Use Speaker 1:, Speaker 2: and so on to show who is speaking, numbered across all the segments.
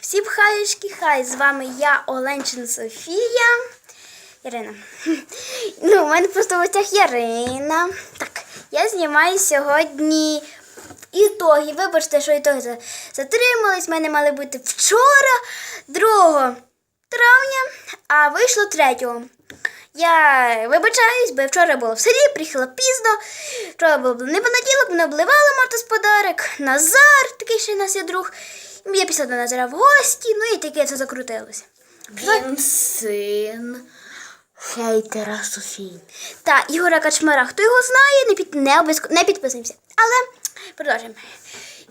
Speaker 1: Всім хаєшки, хай, з вами я, Оленчин Софія. Ірина. Ну, у мене просто в гостях Ярина. Так, я знімаю сьогодні ітоги. Вибачте, що ітоги за- затримались. У мене мали бути вчора, 2 травня, а вийшло 3. Я вибачаюсь, бо вчора була в селі, приїхала пізно. Вчора був не понеділок, мене обливала Марта з подарок. Назар, такий ще нас є друг. Я пішла до Назара в гості, ну і таке це закрутилося.
Speaker 2: Він син хейтера Софії.
Speaker 1: Та Ігора Качмара, хто його знає, не, під, не, обов'язково- не підписуємося. Але продовжуємо.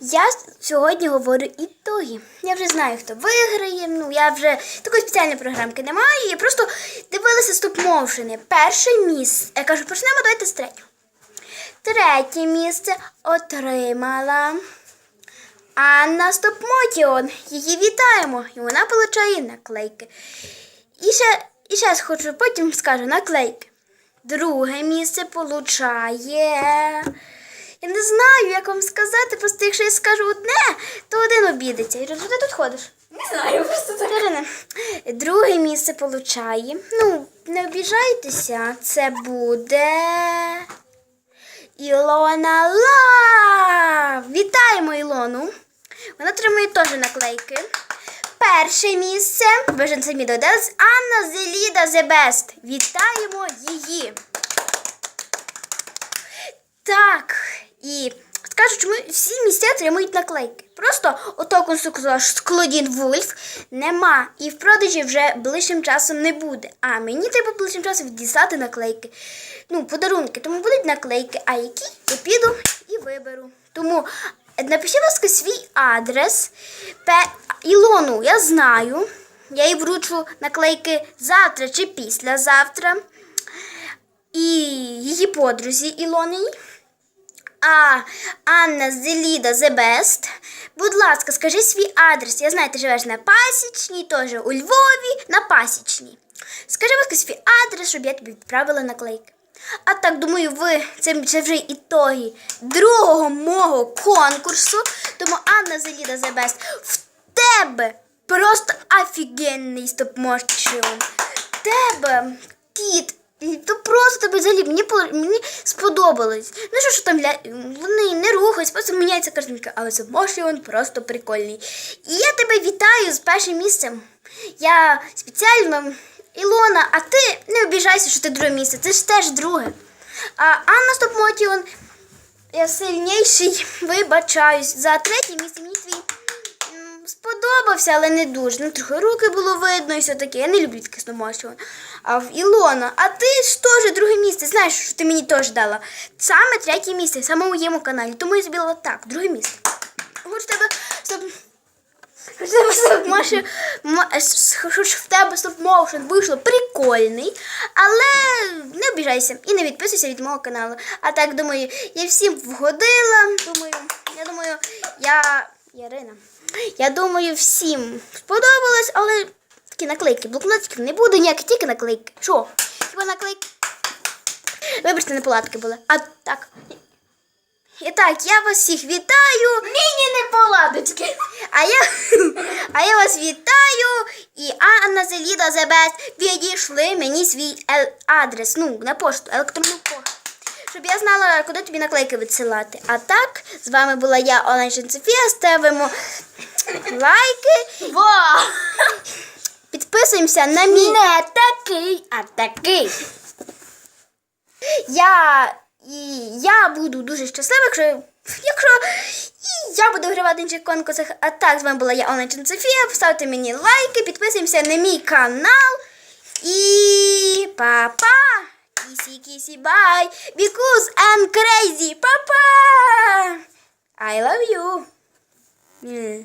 Speaker 1: Я сьогодні говорю ітоги. Я вже знаю, хто виграє. Ну, я вже такої спеціальної програмки не маю. Я просто дивилася стоп-моушени. Перше місце. Я кажу, почнемо давайте з третього. Третє місце отримала Анна Стопмотіон. Її вітаємо. І вона отримує наклейки. І ще, і ще хочу, потім скажу наклейки. Друге місце получає. Я не знаю, як вам сказати, просто якщо я скажу одне, то один обідеться. Що ти тут ходиш?
Speaker 2: Не знаю, просто так.
Speaker 1: Ірина, друге місце получає. Ну, не обіжайтеся, це буде. Ілона Ла! Вітаємо Ілону! Вона отримує теж наклейки. Перше місце. Самі додались. Анна Зеліда Best. Вітаємо її. Так. І скажу, чому всі місця отримують наклейки. Просто ото конструктор Склодін Вульф нема. І в продажі вже ближчим часом не буде. А мені треба ближчим часом віддістати наклейки. Ну, подарунки. Тому будуть наклейки, а які я піду і виберу. Тому напишіть, будь ласка, свій адрес. Ілону, я знаю. Я їй вручу наклейки завтра чи післязавтра. І її подрузі Ілони. А Анна Зеліда The Best. Будь ласка, скажи свій адрес. Я знаю, ти живеш на Пасічній, теж у Львові, на Пасічній. Скажи, будь ласка, свій адрес, щоб я тобі відправила наклейки. А так, думаю, ви це, це вже ітоги другого мого конкурсу. Тому Анна Зеліда The Best, в тебе просто офігенний стоп-моtion. В тебе кіт. То просто тебе взагалі мені, мені сподобалось. Ну що, що там ля... вони не рухаються, просто міняється картинка, але він просто прикольний. І я тебе вітаю з першим місцем. Я спеціально Ілона, а ти не обіжайся, що ти друге місце. Це ж теж друге. А Анна Стопмотіон, я сильніший, вибачаюсь. За третє місце мені твій сподобався, але не дуже. Ну, трохи руки було видно і все таке. Я не люблю таке стомощування. А в Ілона, а ти ж теж друге місце. Знаєш, що ти мені теж дала. Саме третє місце, саме у моєму каналі. Тому я зробила так, друге місце. Хоч тебе Хоч в тебе стоп-моушен, мо- с- хоч в тебе стоп-моушен вийшло прикольний, але не обіжайся і не відписуйся від мого каналу. А так, думаю, я всім вгодила. Думаю, я думаю, я. Ярина. Я думаю, всім сподобалось, але такі наклейки, блокнотиків не буде ніяких, тільки наклейки. Що? Хіба наклейки? Вибачте, не палатки були. А так. І так, я вас всіх вітаю.
Speaker 2: Міні не поладочки.
Speaker 1: А я, а я вас вітаю. І Анна Зеліда Зебес відійшли мені свій адрес, ну, на пошту, електронну пошту. Щоб я знала, куди тобі наклейки відсилати. А так, з вами була я, Олена Софія. Ставимо лайки,
Speaker 2: Ва!
Speaker 1: підписуємося на мій.
Speaker 2: Не такий, а такий.
Speaker 1: Я, і я буду дуже щаслива, якщо, якщо і я буду вигравати інших конкурсах. А так, з вами була я, Олена Софія. Поставте мені лайки, підписуємося на мій канал. І па-па! Кісі, кісі, бай! Because I'm crazy! Па-па! I love you!